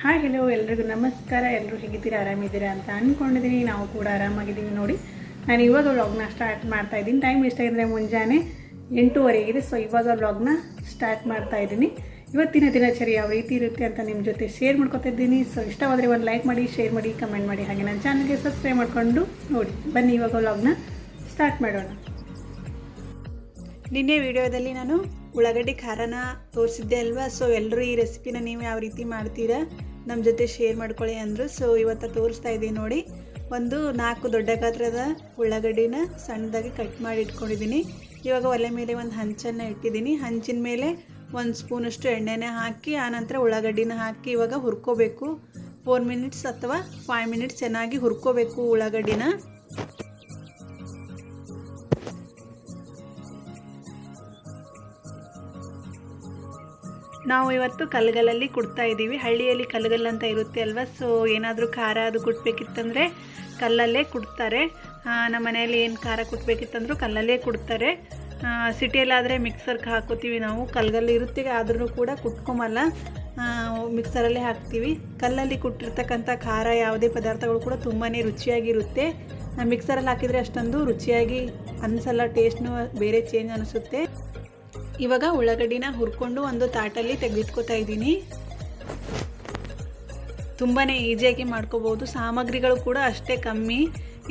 Hi hello ಎಲ್ರಿಗೂ ನಮಸ್ಕಾರ. ಎಲ್ಲರೂ ಹೇಗಿದ್ದೀರಾ? ಆರಾಮಿದ್ದೀರಾ ಅಂತ ಅಂದ್ಕೊಂಡಿದ್ದೀನಿ ನಾವು ಕೂಡ ಆರಾಮಾಗಿದ್ದೀವಿ ನೋಡಿ. ನಾನು ಇವಾಗ ವ್ಲಾಗ್ನ ಸ್ಟಾರ್ಟ್ ಮಾಡ್ತಾ ಇದ್ದೀನಿ. ಟೈಮ್ ಎಷ್ಟಾಗಿದ್ರೆ ಮುಂಜಾನೆ ಎಂಟೂವರೆಗಿದೆ ಸೊ ಇವಾಗ ವ್ಲಾಗ್ನ ಸ್ಟಾರ್ಟ್ ಮಾಡ್ತಾ ಇದ್ದೀನಿ. ಇವತ್ತಿನ ದಿನಚರಿ ಯಾವ ರೀತಿ ಇರುತ್ತೆ ಅಂತ ನಿಮ್ಮ ಜೊತೆ ಶೇರ್ ಮಾಡ್ಕೊತಾ ಇದ್ದೀನಿ. ಸೊ ಇಷ್ಟವಾದರೆ ಒಂದು ಲೈಕ್ ಮಾಡಿ ಶೇರ್ ಮಾಡಿ ಕಮೆಂಟ್ ಮಾಡಿ. ಹಾಗೆ ನನ್ನ ಚಾನಲ್ಗೆ ಸಬ್ಸ್ಕ್ರೈಬ್ ಮಾಡಿಕೊಂಡು ನೋಡಿ. ಬನ್ನಿ, ಇವಾಗ ವ್ಲಾಗ್ನ ಸ್ಟಾರ್ಟ್ ಮಾಡೋಣ. ನಿನ್ನೆ ವಿಡಿಯೋದಲ್ಲಿ ನಾನು ಉಳ್ಳಾಗಡ್ಡಿ ಖಾರನ ತೋರಿಸಿದ್ದೆ ಅಲ್ವಾ? ಸೊ ಎಲ್ಲರೂ ಈ ರೆಸಿಪಿನ ನೀವು ಯಾವ ರೀತಿ ಮಾಡ್ತೀರಾ? ನಮ್ಮ ಜೊತೆ ಶೇರ್ ಮಾಡ್ಕೊಳ್ಳಿ ಅಂದರು. ಸೊ ಇವತ್ತು ತೋರಿಸ್ತಾ ಇದ್ದೀನಿ ನೋಡಿ. ಒಂದು ನಾಲ್ಕು ದೊಡ್ಡ ಗಾತ್ರದ ಉಳ್ಳಾಗಡ್ಡಿನ ಸಣ್ಣದಾಗಿ ಕಟ್ ಮಾಡಿ ಇಟ್ಕೊಂಡಿದ್ದೀನಿ. ಇವಾಗ ಒಲೆ ಮೇಲೆ ಒಂದು ಹಂಚನ್ನು ಇಟ್ಟಿದ್ದೀನಿ. ಹಂಚಿನ ಮೇಲೆ ಒಂದು ಸ್ಪೂನಷ್ಟು ಎಣ್ಣೆನೇ ಹಾಕಿ ಆನಂತರ ಉಳ್ಳಾಗಡ್ಡಿನ ಹಾಕಿ ಇವಾಗ ಹುರ್ಕೋಬೇಕು. ಫೋರ್ ಮಿನಿಟ್ಸ್ ಅಥವಾ ಫೈವ್ ಮಿನಿಟ್ಸ್ ಚೆನ್ನಾಗಿ ಹುರ್ಕೋಬೇಕು ಉಳ್ಳಾಗಡ್ಡಿನ. ನಾವು ಇವತ್ತು ಕಲ್ಗಲಲ್ಲಿ ಕುಡ್ತಾ ಇದ್ದೀವಿ. ಹಳ್ಳಿಯಲ್ಲಿ ಕಲ್ಗಲ್ ಅಂತ ಇರುತ್ತೆ ಅಲ್ವಾ? ಸೊ ಏನಾದರೂ ಖಾರ ಅದು ಕುಟ್ಬೇಕಿತ್ತಂದರೆ ಕಲ್ಲಲ್ಲೇ ಕುಡ್ತಾರೆ. ನಮ್ಮ ಮನೆಯಲ್ಲಿ ಏನು ಖಾರ ಕುಟ್ಬೇಕಿತ್ತಂದ್ರೂ ಕಲ್ಲಲ್ಲೇ ಕುಡ್ತಾರೆ. ಸಿಟಿಯಲ್ಲಾದರೆ ಮಿಕ್ಸರ್ಗೆ ಹಾಕೋತೀವಿ ನಾವು. ಕಲ್ಗಲ್ಲಿ ಇರುತ್ತೆ ಆದ್ರೂ ಕೂಡ ಕುಟ್ಕೊಂಬಲ್ಲ ಮಿಕ್ಸರಲ್ಲೇ ಹಾಕ್ತೀವಿ. ಕಲ್ಲಲ್ಲಿ ಕುಟ್ಟಿರ್ತಕ್ಕಂಥ ಖಾರ ಯಾವುದೇ ಪದಾರ್ಥಗಳು ಕೂಡ ತುಂಬಾ ರುಚಿಯಾಗಿರುತ್ತೆ. ಮಿಕ್ಸರಲ್ಲಿ ಹಾಕಿದರೆ ಅಷ್ಟೊಂದು ರುಚಿಯಾಗಿ ಅನಿಸಲ್ಲ ಟೇಸ್ಟ್ನೂ ಬೇರೆ ಚೇಂಜ್ ಅನಿಸುತ್ತೆ. ಇವಾಗ ಉಳ್ಳಾಗಡ್ಡಿನ ಹುರ್ಕೊಂಡು ಒಂದು ತಾಟಲ್ಲಿ ತೆಗೆದಿಟ್ಕೋತಾ ಇದ್ದೀನಿ. ತುಂಬಾ ಈಸಿಯಾಗಿ ಮಾಡ್ಕೋಬೋದು. ಸಾಮಗ್ರಿಗಳು ಕೂಡ ಅಷ್ಟೇ ಕಮ್ಮಿ.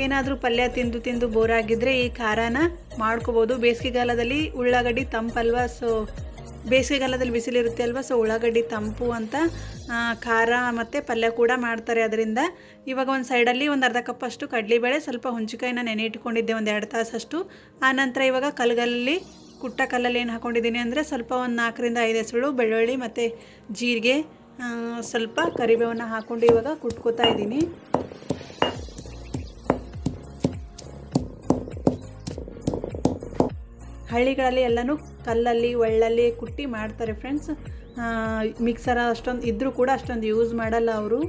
ಏನಾದರೂ ಪಲ್ಯ ತಿಂದು ತಿಂದು ಬೋರ್ ಆಗಿದ್ದರೆ ಈ ಖಾರನ ಮಾಡ್ಕೋಬೋದು. ಬೇಸಿಗೆಗಾಲದಲ್ಲಿ ಉಳ್ಳಾಗಡ್ಡಿ ತಂಪಲ್ವಾ? ಸೊ ಬೇಸಿಗೆಗಾಲದಲ್ಲಿ ಬಿಸಿಲಿರುತ್ತೆ ಅಲ್ವಾ? ಸೊ ಉಳ್ಳಾಗಡ್ಡಿ ತಂಪು ಅಂತ ಖಾರ ಮತ್ತು ಪಲ್ಯ ಕೂಡ ಮಾಡ್ತಾರೆ. ಅದರಿಂದ ಇವಾಗ ಒಂದು ಸೈಡಲ್ಲಿ ಒಂದು ಅರ್ಧ ಕಪ್ಪಷ್ಟು ಕಡಲೆಬೇಳೆ, ಸ್ವಲ್ಪ ಹುಂಚಿಕಾಯಿನ ನೆನೆ ಇಟ್ಕೊಂಡಿದ್ದೆ, ಒಂದು ಎರಡು ತಾಸಷ್ಟು. ಆನಂತರ ಇವಾಗ ಕಲ್ಗಲ್ಲಿ ಕುಟ್ಟ ಕಲ್ಲಲ್ಲಿ ಏನು ಹಾಕ್ಕೊಂಡಿದ್ದೀನಿ ಅಂದರೆ ಸ್ವಲ್ಪ ಒಂದು ನಾಲ್ಕರಿಂದ ಐದು ಹೆಸರು ಬೆಳ್ಳುಳ್ಳಿ ಮತ್ತು ಜೀರಿಗೆ ಸ್ವಲ್ಪ ಕರಿಬೇವನ್ನು ಹಾಕ್ಕೊಂಡು ಇವಾಗ ಕುಟ್ಕೋತಾ ಇದ್ದೀನಿ. ಹಳ್ಳಿಗಳಲ್ಲಿ ಎಲ್ಲನೂ ಕಲ್ಲಲ್ಲಿ, ಒಳ್ಳಲ್ಲಿ ಕುಟ್ಟಿ ಮಾಡ್ತಾರೆ ಫ್ರೆಂಡ್ಸ್ ಮಿಕ್ಸರ ಅಷ್ಟೊಂದು ಇದ್ದರೂ ಕೂಡ ಅಷ್ಟೊಂದು ಯೂಸ್ ಮಾಡಲ್ಲ ಅವರು.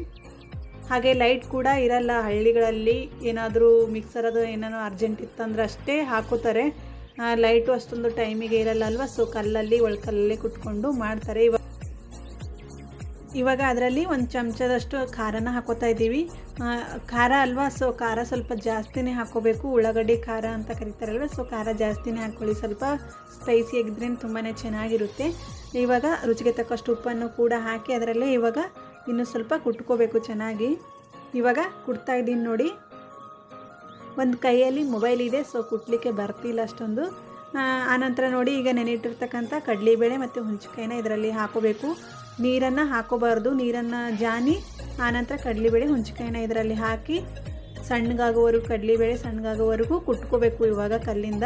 ಹಾಗೆ ಲೈಟ್ ಕೂಡ ಇರಲ್ಲ ಹಳ್ಳಿಗಳಲ್ಲಿ, ಏನಾದರೂ ಮಿಕ್ಸರದು ಏನಾದ್ರು ಅರ್ಜೆಂಟ್ ಇತ್ತಂದ್ರೆ ಅಷ್ಟೇ ಹಾಕೋತಾರೆ. ಲೈಟು ಅಷ್ಟೊಂದು ಟೈಮಿಗೆ ಇರಲ್ಲ ಅಲ್ವಾ ಸೊ ಕಲ್ಲಲ್ಲಿ, ಒಳ್ಕಲ್ಲಲ್ಲಿ ಕುಟ್ಕೊಂಡು ಮಾಡ್ತಾರೆ. ಇವಾಗ ಇವಾಗ ಅದರಲ್ಲಿ ಒಂದು ಚಮಚದಷ್ಟು ಖಾರನ ಹಾಕೋತಾ ಇದ್ದೀವಿ. ಖಾರ ಅಲ್ವಾ? ಸೊ ಖಾರ ಸ್ವಲ್ಪ ಜಾಸ್ತಿನೇ ಹಾಕೋಬೇಕು. ಉಳ್ಳಾಗಡ್ಡಿ ಖಾರ ಅಂತ ಕರೀತಾರಲ್ವ? ಸೊ ಖಾರ ಜಾಸ್ತಿನೇ ಹಾಕ್ಕೊಳ್ಳಿ ಸ್ವಲ್ಪ ಸ್ಪೈಸಿ ಆಗಿದ್ರೆ ತುಂಬಾ ಚೆನ್ನಾಗಿರುತ್ತೆ. ಇವಾಗ ರುಚಿಗೆ ತಕ್ಕಷ್ಟು ಉಪ್ಪನ್ನು ಕೂಡ ಹಾಕಿ ಅದರಲ್ಲೇ ಇವಾಗ ಇನ್ನೂ ಸ್ವಲ್ಪ ಕುಟ್ಕೋಬೇಕು ಚೆನ್ನಾಗಿ. ಇವಾಗ ಕುಡ್ತಾ ಇದ್ದೀನಿ ನೋಡಿ. ಒಂದು ಕೈಯಲ್ಲಿ ಮೊಬೈಲ್ ಇದೆ ಸೊ ಕುಟ್ಲಿಕ್ಕೆ ಬರ್ತಿಲ್ಲ ಅಷ್ಟೊಂದು. ಆನಂತರ ನೋಡಿ ಈಗ ನೆನೆಯಿಟ್ಟಿರ್ತಕ್ಕಂಥ ಕಡಲೆಬೇಳೆ ಮತ್ತು ಹುಂಚಿಕಾಯಿನ ಇದರಲ್ಲಿ ಹಾಕೋಬೇಕು. ನೀರನ್ನು ಹಾಕೋಬಾರ್ದು, ನೀರನ್ನು ಜಾನಿ, ಆನಂತರ ಕಡಲೆಬೇಳೆ ಹುಂಚಿಕಾಯಿನ ಇದರಲ್ಲಿ ಹಾಕಿ ಸಣ್ಣಗಾಗುವವರೆಗೂ, ಕಡಲೆಬೇಳೆ ಸಣ್ಣಗಾಗುವವರೆಗೂ ಕುಟ್ಕೋಬೇಕು ಇವಾಗ ಕಲ್ಲಿಂದ.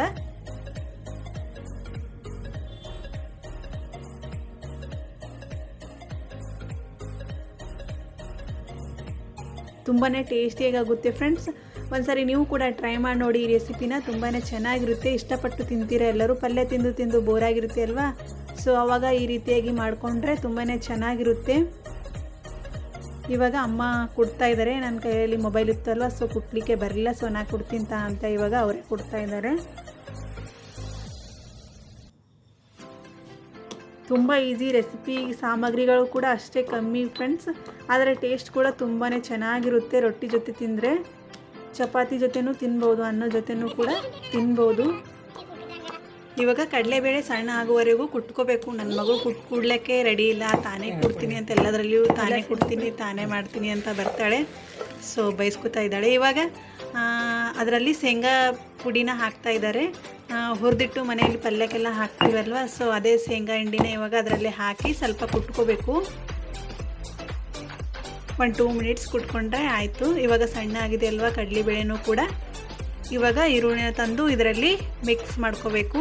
ತುಂಬಾ ಟೇಸ್ಟಿಯಾಗಿ ಆಗುತ್ತೆ ಫ್ರೆಂಡ್ಸ್. ಒಂದ್ಸರಿ ನೀವು ಕೂಡ ಟ್ರೈ ಮಾಡಿ ನೋಡಿ, ಈ ರೆಸಿಪಿನ ತುಂಬಾ ಚೆನ್ನಾಗಿರುತ್ತೆ. ಇಷ್ಟಪಟ್ಟು ತಿಂತೀರಾ ಎಲ್ಲರೂ? ಪಲ್ಯ ತಿಂದು ತಿಂದು ಬೋರ್ ಆಗಿರುತ್ತೆ ಅಲ್ವಾ? ಸೊ ಅವಾಗ ಈ ರೀತಿಯಾಗಿ ಮಾಡಿಕೊಂಡ್ರೆ ತುಂಬಾ ಚೆನ್ನಾಗಿರುತ್ತೆ. ಇವಾಗ ಅಮ್ಮ ಕೊಡ್ತಾ ಇದ್ದಾರೆ. ನನ್ನ ಕೈಯಲ್ಲಿ ಮೊಬೈಲ್ ಇತ್ತಲ್ವ ಸೊ ಕುಟ್ಲಿಕ್ಕೆ ಬರಲಿಲ್ಲ. ಸೊ ನಾ ಕೊಡ್ತೀನಿ ಅಂತ ಇವಾಗ ಅವರೇ ಕೊಡ್ತಾ ಇದ್ದಾರೆ. ತುಂಬ ಈಸಿ ರೆಸಿಪಿ ಸಾಮಗ್ರಿಗಳು ಕೂಡ ಅಷ್ಟೇ ಕಮ್ಮಿ ಫ್ರೆಂಡ್ಸ್ ಆದರೆ ಟೇಸ್ಟ್ ಕೂಡ ತುಂಬಾ ಚೆನ್ನಾಗಿರುತ್ತೆ ರೊಟ್ಟಿ ಜೊತೆ ತಿಂದರೆ. ಚಪಾತಿ ಜೊತೆನೂ ತಿನ್ಬೋದು, ಅನ್ನೋ ಜೊತೆನೂ ಕೂಡ ತಿನ್ಬೋದು. ಇವಾಗ ಕಡಲೆಬೇಳೆ ಸಣ್ಣ ಆಗುವವರೆಗೂ ಕುಟ್ಕೋಬೇಕು. ನನ್ನ ಮಗು ಕುಟ್ ಕುಡ್ಲಿಕ್ಕೆ ರೆಡಿ ಇಲ್ಲ. ತಾನೇ ಕೊಡ್ತೀನಿ ಅಂತ ಎಲ್ಲದರಲ್ಲಿಯೂ ತಾನೇ ಕೊಡ್ತೀನಿ, ತಾನೇ ಮಾಡ್ತೀನಿ ಅಂತ ಬರ್ತಾಳೆ. ಸೊ ಬಯಸ್ಕೊತಾ ಇದ್ದಾಳೆ. ಇವಾಗ ಅದರಲ್ಲಿ ಶೇಂಗಾ ಪುಡಿನ ಹಾಕ್ತಾ ಇದ್ದಾರೆ. ಹುರಿದಿಟ್ಟು ಮನೆಯಲ್ಲಿ ಪಲ್ಯಕ್ಕೆಲ್ಲ ಹಾಕ್ತೀವಲ್ವ? ಸೊ ಅದೇ ಶೇಂಗಾ ಹಿಂಡಿನ ಇವಾಗ ಅದರಲ್ಲಿ ಹಾಕಿ ಸ್ವಲ್ಪ ಕುಟ್ಕೋಬೇಕು. ಒಂದು ಟೂ ಮಿನಿಟ್ಸ್ ಕುಟ್ಕೊಂಡ್ರೆ ಆಯಿತು. ಇವಾಗ ಸಣ್ಣ ಆಗಿದೆ ಅಲ್ವಾ ಕಡಲೆಬೇಳೆನೂ ಕೂಡ. ಇವಾಗ ಈರುಳ್ಳಿನ ತಂದು ಇದರಲ್ಲಿ ಮಿಕ್ಸ್ ಮಾಡ್ಕೋಬೇಕು.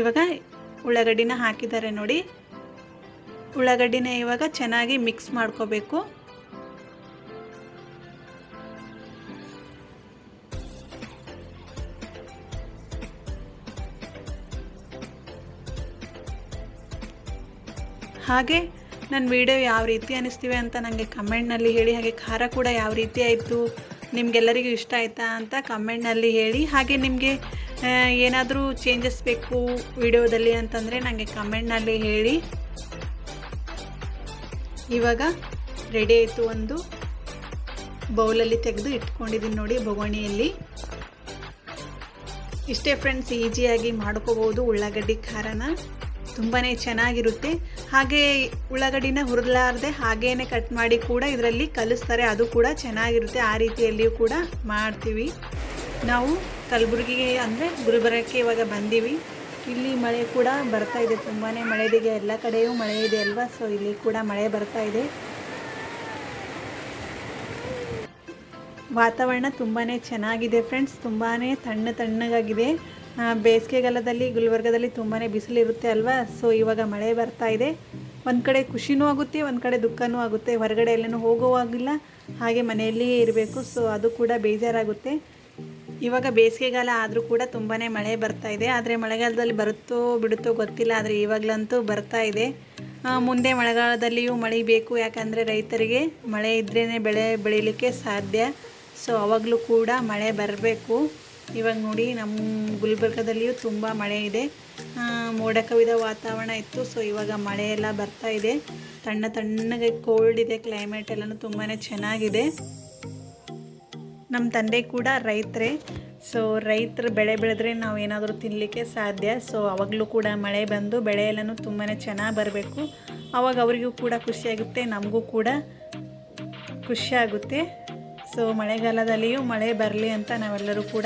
ಇವಾಗ ಉಳ್ಳಾಗಡ್ಡಿನ ಹಾಕಿದ್ದಾರೆ ನೋಡಿ. ಉಳ್ಳಾಗಡ್ಡಿನ ಇವಾಗ ಚೆನ್ನಾಗಿ ಮಿಕ್ಸ್ ಮಾಡ್ಕೋಬೇಕು. ಹಾಗೆ ನನ್ನ ವಿಡಿಯೋ ಯಾವ ರೀತಿ ಅನ್ನಿಸ್ತೀವಿ ಅಂತ ನನಗೆ ಕಮೆಂಟ್ನಲ್ಲಿ ಹೇಳಿ, ಹಾಗೆ ಖಾರ ಕೂಡ ಯಾವ ರೀತಿ ಆಯಿತು, ನಿಮಗೆಲ್ಲರಿಗೂ ಇಷ್ಟ ಆಯಿತಾ ಅಂತ ಕಮೆಂಟ್ನಲ್ಲಿ ಹೇಳಿ, ಹಾಗೆ ನಿಮಗೆ ಏನಾದರೂ ಚೇಂಜಸ್ ಬೇಕು ವಿಡಿಯೋದಲ್ಲಿ ಅಂತಂದರೆ ನನಗೆ ಕಮೆಂಟ್ನಲ್ಲಿ ಹೇಳಿ. ಇವಾಗ ರೆಡಿ ಆಯಿತು ಒಂದು ಬೌಲಲ್ಲಿ ತೆಗೆದು ಇಟ್ಕೊಂಡಿದ್ದೀನಿ ನೋಡಿ ಬೊಗಣಿಯಲ್ಲಿ. ಇಷ್ಟೇ ಫ್ರೆಂಡ್ಸ್ ಈಜಿಯಾಗಿ ಮಾಡ್ಕೋಬೋದು ಉಳ್ಳಾಗಡ್ಡಿ ಖಾರನ. ತುಂಬಾ ಚೆನ್ನಾಗಿರುತ್ತೆ. ಹಾಗೆ ಉಳ್ಳಾಗಡ್ಡಿನ ಹುರಿಲಾರ್ದೆ ಹಾಗೇನೆ ಕಟ್ ಮಾಡಿ ಕೂಡ ಇದರಲ್ಲಿ ಕಲಿಸ್ತಾರೆ. ಅದು ಕೂಡ ಚೆನ್ನಾಗಿರುತ್ತೆ. ಆ ರೀತಿಯಲ್ಲಿಯೂ ಕೂಡ ಮಾಡ್ತೀವಿ. ನಾವು ಕಲಬುರಗಿಗೆ ಅಂದರೆ ಗುಲ್ಬರ್ಗಕ್ಕೆ ಇವಾಗ ಬಂದೀವಿ. ಇಲ್ಲಿ ಮಳೆ ಕೂಡ ಬರ್ತಾ ಇದೆ ತುಂಬಾ ಮಳೆದಿಗೆ ಎಲ್ಲ ಕಡೆಯೂ ಮಳೆ ಇದೆ ಅಲ್ವಾ? ಸೊ ಇಲ್ಲಿ ಕೂಡ ಮಳೆ ಬರ್ತಾ ಇದೆ. ವಾತಾವರಣ ತುಂಬಾ ಚೆನ್ನಾಗಿದೆ ಫ್ರೆಂಡ್ಸ್ ತುಂಬಾ ತಣ್ಣ ತಣ್ಣಗಾಗಿದೆ. ಬೇಸಿಗೆಗಾಲದಲ್ಲಿ ಗುಲ್ಬರ್ಗದಲ್ಲಿ ತುಂಬಾ ಬಿಸಿಲಿರುತ್ತೆ ಅಲ್ವಾ? ಸೊ ಇವಾಗ ಮಳೆ ಬರ್ತಾ ಇದೆ. ಒಂದು ಕಡೆ ಖುಷಿನೂ ಆಗುತ್ತೆ, ಒಂದು ಕಡೆ ದುಃಖನೂ ಆಗುತ್ತೆ. ಹೊರಗಡೆ ಎಲ್ಲನೂ ಹೋಗುವಾಗಿಲ್ಲ, ಹಾಗೆ ಮನೆಯಲ್ಲಿಯೇ ಇರಬೇಕು. ಸೊ ಅದು ಕೂಡ ಬೇಜಾರಾಗುತ್ತೆ. ಇವಾಗ ಬೇಸಿಗೆಗಾಲ ಆದರೂ ಕೂಡ ತುಂಬಾ ಮಳೆ ಬರ್ತಾ ಇದೆ. ಆದರೆ ಮಳೆಗಾಲದಲ್ಲಿ ಬರುತ್ತೋ ಬಿಡುತ್ತೋ ಗೊತ್ತಿಲ್ಲ, ಆದರೆ ಇವಾಗಲಂತೂ ಬರ್ತಾ ಇದೆ. ಮುಂದೆ ಮಳೆಗಾಲದಲ್ಲಿಯೂ ಮಳೆ ಬೇಕು. ಯಾಕಂದರೆ ರೈತರಿಗೆ ಮಳೆ ಇದ್ರೇ ಬೆಳೆ ಬೆಳೀಲಿಕ್ಕೆ ಸಾಧ್ಯ. ಸೊ ಅವಾಗಲೂ ಕೂಡ ಮಳೆ ಬರಬೇಕು. ಇವಾಗ ನೋಡಿ ನಮ್ಮ ಗುಲ್ಬರ್ಗದಲ್ಲಿಯೂ ತುಂಬ ಮಳೆ ಇದೆ. ಮೋಡ ಕವಿದ ವಾತಾವರಣ ಇತ್ತು. ಸೊ ಇವಾಗ ಮಳೆ ಎಲ್ಲ ಬರ್ತಾ ಇದೆ. ತಣ್ಣ ತಣ್ಣಗೆ ಕೋಲ್ಡ್ ಇದೆ. ಕ್ಲೈಮೇಟ್ ಎಲ್ಲನೂ ತುಂಬಾ ಚೆನ್ನಾಗಿದೆ. ನಮ್ಮ ತಂದೆ ಕೂಡ ರೈತರೇ. ಸೊ ರೈತರು ಬೆಳೆ ಬೆಳೆದ್ರೆ ನಾವು ಏನಾದರೂ ತಿನ್ನಲಿಕ್ಕೆ ಸಾಧ್ಯ. ಸೊ ಅವಾಗಲೂ ಕೂಡ ಮಳೆ ಬಂದು ಬೆಳೆ ಎಲ್ಲನೂ ತುಂಬಾ ಚೆನ್ನಾಗಿ ಬರಬೇಕು. ಅವಾಗ ಅವರಿಗೂ ಕೂಡ ಖುಷಿಯಾಗುತ್ತೆ ನಮಗೂ ಕೂಡ ಖುಷಿಯಾಗುತ್ತೆ ಸೊ ಮಳೆಗಾಲದಲ್ಲಿಯೂ ಮಳೆ ಬರಲಿ ಅಂತ ನಾವೆಲ್ಲರೂ ಕೂಡ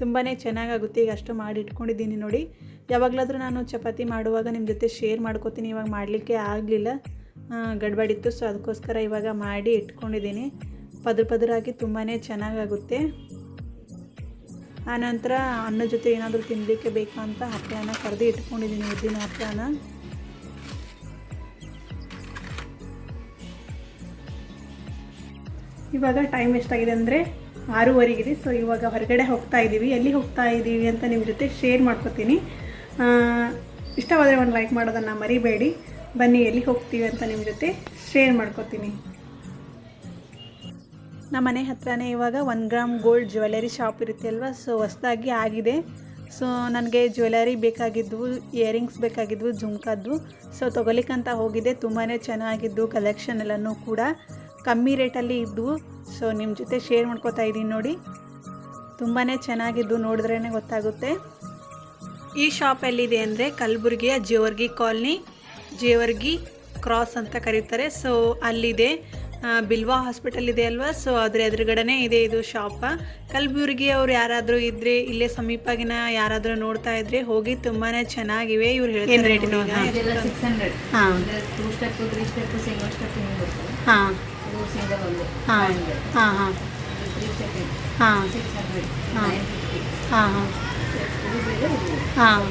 ತುಂಬಾ ಚೆನ್ನಾಗಾಗುತ್ತೆ. ಈಗ ಅಷ್ಟು ಮಾಡಿ ಇಟ್ಕೊಂಡಿದ್ದೀನಿ ನೋಡಿ. ಯಾವಾಗಲಾದರೂ ನಾನು ಚಪಾತಿ ಮಾಡುವಾಗ ನಿಮ್ಮ ಜೊತೆ ಶೇರ್ ಮಾಡ್ಕೋತೀನಿ. ಇವಾಗ ಮಾಡಲಿಕ್ಕೆ ಆಗಲಿಲ್ಲ. ಗಡ್ಬಡಿತ್ತು ಸೊ ಅದಕ್ಕೋಸ್ಕರ ಇವಾಗ ಮಾಡಿ ಇಟ್ಕೊಂಡಿದ್ದೀನಿ. ಪದ್ರ ಪದರಾಗಿ ತುಂಬಾ ಚೆನ್ನಾಗಾಗುತ್ತೆ. ಆನಂತರ ಅನ್ನ ಜೊತೆ ಏನಾದರೂ ತಿನ್ನಲಿಕ್ಕೆ ಬೇಕಾ ಅಂತ ಹಪ್ಪಳನ ಕರೆದು ಇಟ್ಕೊಂಡಿದ್ದೀನಿ ಉದ್ದಿನ ಹಪ್ಪಳನ. ಇವಾಗ ಟೈಮ್ ಎಷ್ಟಾಗಿದೆ ಅಂದರೆ ಆರೂವರೆಗಿದೆ. ಸೊ ಇವಾಗ ಹೊರಗಡೆ ಹೋಗ್ತಾ ಇದ್ದೀವಿ. ಎಲ್ಲಿ ಹೋಗ್ತಾ ಇದ್ದೀವಿ ಅಂತ ನಿಮ್ಮ ಜೊತೆ ಶೇರ್ ಮಾಡ್ಕೊತೀನಿ. ಇಷ್ಟವಾದರೆ ಒಂದು ಲೈಕ್ ಮಾಡೋದನ್ನು ಮರಿಬೇಡಿ. ಬನ್ನಿ, ಎಲ್ಲಿ ಹೋಗ್ತೀವಿ ಅಂತ ನಿಮ್ಮ ಜೊತೆ ಶೇರ್ ಮಾಡ್ಕೊತೀನಿ. ನಮ್ಮ ಮನೆ ಹತ್ರನೇ ಇವಾಗ one gram gold jewellery shop ಇರುತ್ತೆ ಅಲ್ವಾ? ಸೊ ಹೊಸ್ದಾಗಿ ಆಗಿದೆ. ಸೊ ನನಗೆ ಜ್ಯುವೆಲರಿ ಬೇಕಾಗಿದ್ವು ಇಯರಿಂಗ್ಸ್ ಬೇಕಾಗಿದ್ವು ಜುಮ್ಕಾದ್ವು ಸೊ ತೊಗೊಲಿಕ್ಕಂತ ಹೋಗಿದ್ದೆ ತುಂಬಾ ಚೆನ್ನಾಗಿದ್ದು ಕಲೆಕ್ಷನ್ ಎಲ್ಲನೂ ಕೂಡ. ಕಮ್ಮಿ ರೇಟಲ್ಲಿ ಇದ್ವು ಸೊ ನಿಮ್ಮ ಜೊತೆ ಶೇರ್ ಮಾಡ್ಕೋತಾ ಇದ್ದೀನಿ ನೋಡಿ. ತುಂಬಾ ಚೆನ್ನಾಗಿದ್ದು ನೋಡಿದ್ರೇ ಗೊತ್ತಾಗುತ್ತೆ. ಈ ಶಾಪ್ ಎಲ್ಲಿದೆ ಅಂದರೆ ಕಲಬುರಗಿಯ ಜೇವರ್ಗಿ ಕಾಲನಿ ಜೇವರ್ಗಿ ಕ್ರಾಸ್ ಅಂತ ಕರೀತಾರೆ. ಸೊ ಅಲ್ಲಿದೆ. ಬಿಲ್ವಾ ಹಾಸ್ಪಿಟಲ್ ಇದೆ ಅಲ್ವಾ? ಸೊ ಅದ್ರ ಎದುರುಗಡೆನೇ ಇದೆ ಇದು ಶಾಪ ಕಲಬುರ್ಗಿ ಅವ್ರು ಯಾರಾದರೂ ಇದ್ರೆ ಇಲ್ಲೇ ಸಮೀಪಾಗಿನ ಯಾರಾದರೂ ನೋಡ್ತಾ ಇದ್ರೆ ಹೋಗಿ ತುಂಬಾ ಚೆನ್ನಾಗಿವೆ ಇವ್ರು ಹೇಳ್ತಾರೆ. ಹಾ. ಇದೆಲ್ಲ ಸಿಕ್ಸ್ ಹಂಡ್ರೆಡ್ ಹಾಂ two step three step single step ಹಿಂಗೆ ಬರ್ತದೆ ಹಾಂ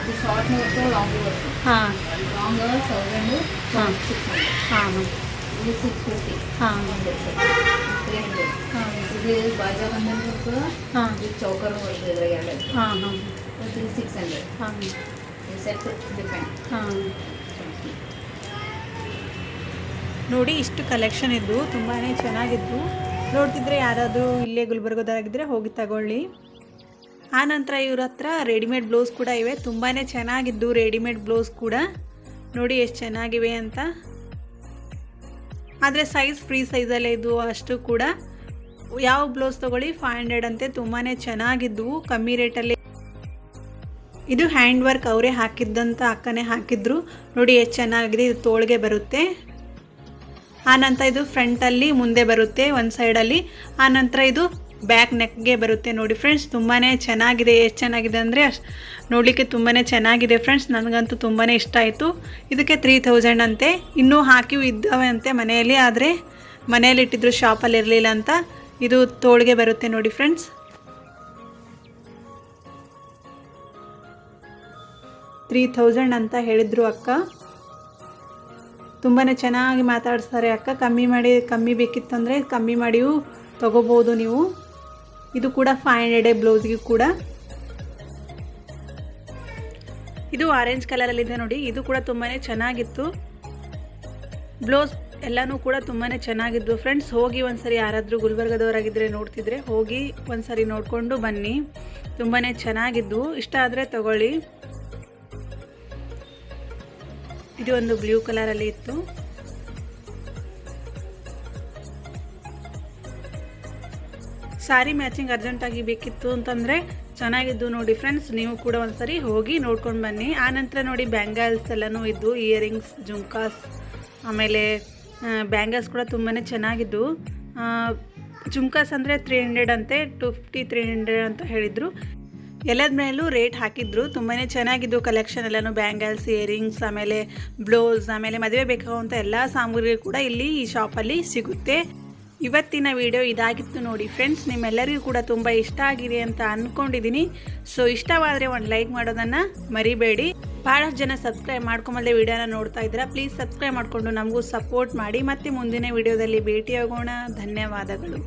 ಇದು ಸಿಂಗಲ್ ಒಂದು ಹಾಂ ಫೈವ್ ಹಂಡ್ರೆಡ್ ಹಾಂ ಹಾಂ ತ್ರೀ ಸ್ಟೆಪ್ ಹಾಂ ಸಿಕ್ಸ್ ಹಂಡ್ರೆಡ್ ಹಾ. ನೈನ್ ಫಿಫ್ಟಿ ಹಾಂ ಹಾಂ ಇದು ಬೇರೆ ಇದು ಹಾಂ ಇದು ಶಾರ್ಟ್ ನೋಡಿ, ಇಷ್ಟು ಕಲೆಕ್ಷನ್ ಇದ್ದು ತುಂಬಾ ಚೆನ್ನಾಗಿದ್ದು. ನೋಡ್ತಿದ್ರೆ ಯಾರಾದರೂ ಇಲ್ಲೇ ಗುಲ್ಬರ್ಗದಾಗಿದ್ದರೆ ಹೋಗಿ ತಗೊಳ್ಳಿ. ಆನಂತರ ನಂತರ ಇವ್ರ ಹತ್ರ ರೆಡಿಮೇಡ್ ಬ್ಲೌಸ್ ಕೂಡ ಇವೆ. ತುಂಬಾ ಚೆನ್ನಾಗಿದ್ದು ರೆಡಿಮೇಡ್ ಬ್ಲೌಸ್ ಕೂಡ. ನೋಡಿ, ಎಷ್ಟು ಚೆನ್ನಾಗಿವೆ ಅಂತ. ಆದರೆ ಸೈಜ್ ಫ್ರೀ ಸೈಜಲ್ಲೇ ಇದ್ವು ಅಷ್ಟು ಕೂಡ. ಯಾವ ಬ್ಲೌಸ್ ತೊಗೊಳ್ಳಿ ಫೈವ್ ಹಂಡ್ರೆಡ್ ಅಂತೆ. ತುಂಬಾ ಚೆನ್ನಾಗಿದ್ವು ಕಮ್ಮಿ ರೇಟಲ್ಲಿ ಇದು ಹ್ಯಾಂಡ್ ವರ್ಕ್ ಅವರೇ ಹಾಕಿದ್ದಂಥ ಅಕ್ಕನೇ ಹಾಕಿದ್ರು. ನೋಡಿ, ಎಷ್ಟು ಚೆನ್ನಾಗಿದೆ. ಇದು ತೋಳಿಗೆ ಬರುತ್ತೆ. ಆನಂತರ ಇದು ಫ್ರಂಟಲ್ಲಿ ಮುಂದೆ ಬರುತ್ತೆ, ಒಂದು ಸೈಡಲ್ಲಿ ಆನಂತರ ಇದು ಬ್ಯಾಕ್ ನೆಕ್ಗೆ ಬರುತ್ತೆ ನೋಡಿ ಫ್ರೆಂಡ್ಸ್ ತುಂಬಾ ಚೆನ್ನಾಗಿದೆ. ಎಷ್ಟು ಚೆನ್ನಾಗಿದೆ ಅಂದರೆ ಅಷ್ಟು ನೋಡಲಿಕ್ಕೆ ತುಂಬಾ ಚೆನ್ನಾಗಿದೆ ಫ್ರೆಂಡ್ಸ್ ನನಗಂತೂ ತುಂಬಾ ಇಷ್ಟ ಆಯಿತು. ಇದಕ್ಕೆ ತ್ರೀ ತೌಸಂಡ್ ಅಂತೆ. ಇನ್ನೂ ಹಾಕಿ ಇದ್ದಾವೆ ಅಂತೆ ಮನೆಯಲ್ಲಿ, ಆದರೆ ಮನೆಯಲ್ಲಿ ಇಟ್ಟಿದ್ರು ಶಾಪಲ್ಲಿ ಇರಲಿಲ್ಲ ಅಂತ ಇದು ತೋಳಿಗೆ ಬರುತ್ತೆ ನೋಡಿ ಫ್ರೆಂಡ್ಸ್ ತ್ರೀ ಥೌಸಂಡ್ ಅಂತ ಹೇಳಿದ್ರು ಅಕ್ಕ. ತುಂಬಾ ಚೆನ್ನಾಗಿ ಮಾತಾಡಿಸ್ತಾರೆ ಅಕ್ಕ. ಕಮ್ಮಿ ಮಾಡಿ, ಕಮ್ಮಿ ಬೇಕಿತ್ತಂದರೆ ಕಮ್ಮಿ ಮಾಡಿಯೂ ತೊಗೋಬೋದು ನೀವು. ಇದು ಕೂಡ ಫೈವ್ ಹಂಡ್ರೆಡ್ ಬ್ಲೌಸ್ಗೆ ಕೂಡ. ಇದು ಆರೆಂಜ್ ಕಲರಲ್ಲಿದೆ ನೋಡಿ. ಇದು ಕೂಡ ತುಂಬಾ ಚೆನ್ನಾಗಿತ್ತು. ಬ್ಲೌಸ್ ಎಲ್ಲನೂ ಕೂಡ ತುಂಬಾ ಚೆನ್ನಾಗಿದ್ವು. ಫ್ರೆಂಡ್ಸ್ ಹೋಗಿ ಒಂದ್ಸರಿ ಯಾರಾದರೂ ಗುಲ್ಬರ್ಗದವರಾಗಿದ್ದರೆ ನೋಡ್ತಿದ್ರೆ, ಹೋಗಿ ಒಂದ್ಸರಿ ನೋಡಿಕೊಂಡು ಬನ್ನಿ. ತುಂಬಾ ಚೆನ್ನಾಗಿದ್ವು. ಇಷ್ಟ ಆದರೆ ತಗೊಳ್ಳಿ. ಇದು ಒಂದು ಬ್ಲೂ ಕಲರ್ ಅಲ್ಲಿ ಇತ್ತು. ಸಾರಿ ಮ್ಯಾಚಿಂಗ್ ಅರ್ಜೆಂಟಾಗಿ ಬೇಕಿತ್ತು ಅಂತಂದ್ರೆ ಚೆನ್ನಾಗಿದ್ದು ನೋಡಿ ಫ್ರೆಂಡ್ಸ್, ನೀವು ಕೂಡ ಒಂದ್ಸರಿ ಹೋಗಿ ನೋಡ್ಕೊಂಡು ಬನ್ನಿ. ಆನಂತರ ನೋಡಿ ಬ್ಯಾಂಗಲ್ಸ್ ಎಲ್ಲಾನು ಇದ್ದು, ಇಯರಿಂಗ್ಸ್, ಜುಮ್ಕಾಸ್, ಆಮೇಲೆ ಬ್ಯಾಂಗಲ್ಸ್ ಕೂಡ ತುಂಬಾನೇ ಚೆನ್ನಾಗಿದ್ದು. ಜುಮ್ಕಾಸ್ ಅಂದರೆ ತ್ರೀ ಹಂಡ್ರೆಡ್ ಅಂತೆ ಟು ಫಿಫ್ಟಿ ತ್ರೀ ಹಂಡ್ರೆಡ್ ಅಂತ ಹೇಳಿದರು. ಎಲ್ಲದ ಮೇಲೂ ರೇಟ್ ಹಾಕಿದ್ರು. ತುಂಬಾ ಚೆನ್ನಾಗಿದ್ದು ಕಲೆಕ್ಷನ್ ಎಲ್ಲಾನು ಬ್ಯಾಂಗಲ್ಸ್ ಇಯರಿಂಗ್ಸ್ ಆಮೇಲೆ ಬ್ಲೌಸ್ ಆಮೇಲೆ ಮದುವೆ ಬೇಕಾಗುವಂಥ ಎಲ್ಲ ಸಾಮಗ್ರಿಗಳು ಕೂಡ ಇಲ್ಲಿ ಈ ಶಾಪಲ್ಲಿ ಸಿಗುತ್ತೆ. ಇವತ್ತಿನ ವಿಡಿಯೋ ಇದಾಗಿತ್ತು ನೋಡಿ ಫ್ರೆಂಡ್ಸ್ ನಿಮ್ಮೆಲ್ಲರಿಗೂ ಕೂಡ ತುಂಬ ಇಷ್ಟ ಆಗಿದೆ ಅಂತ ಅಂದ್ಕೊಂಡಿದ್ದೀನಿ ಸೊ ಇಷ್ಟವಾದರೆ ಒಂದು ಲೈಕ್ ಮಾಡೋದನ್ನು ಮರಿಬೇಡಿ. ಭಾಳಷ್ಟು ಜನ ಸಬ್ಸ್ಕ್ರೈಬ್ ಮಾಡ್ಕೊಂಬಲ್ಲೇ ವಿಡಿಯೋನ ನೋಡ್ತಾ ಇದ್ದೀರಾ ಪ್ಲೀಸ್ ಸಬ್ಸ್ಕ್ರೈಬ್ ಮಾಡಿಕೊಂಡು ನಮಗೂ ಸಪೋರ್ಟ್ ಮಾಡಿ. ಮತ್ತೆ ಮುಂದಿನ ವಿಡಿಯೋದಲ್ಲಿ ಭೇಟಿಯಾಗೋಣ. ಧನ್ಯವಾದಗಳು.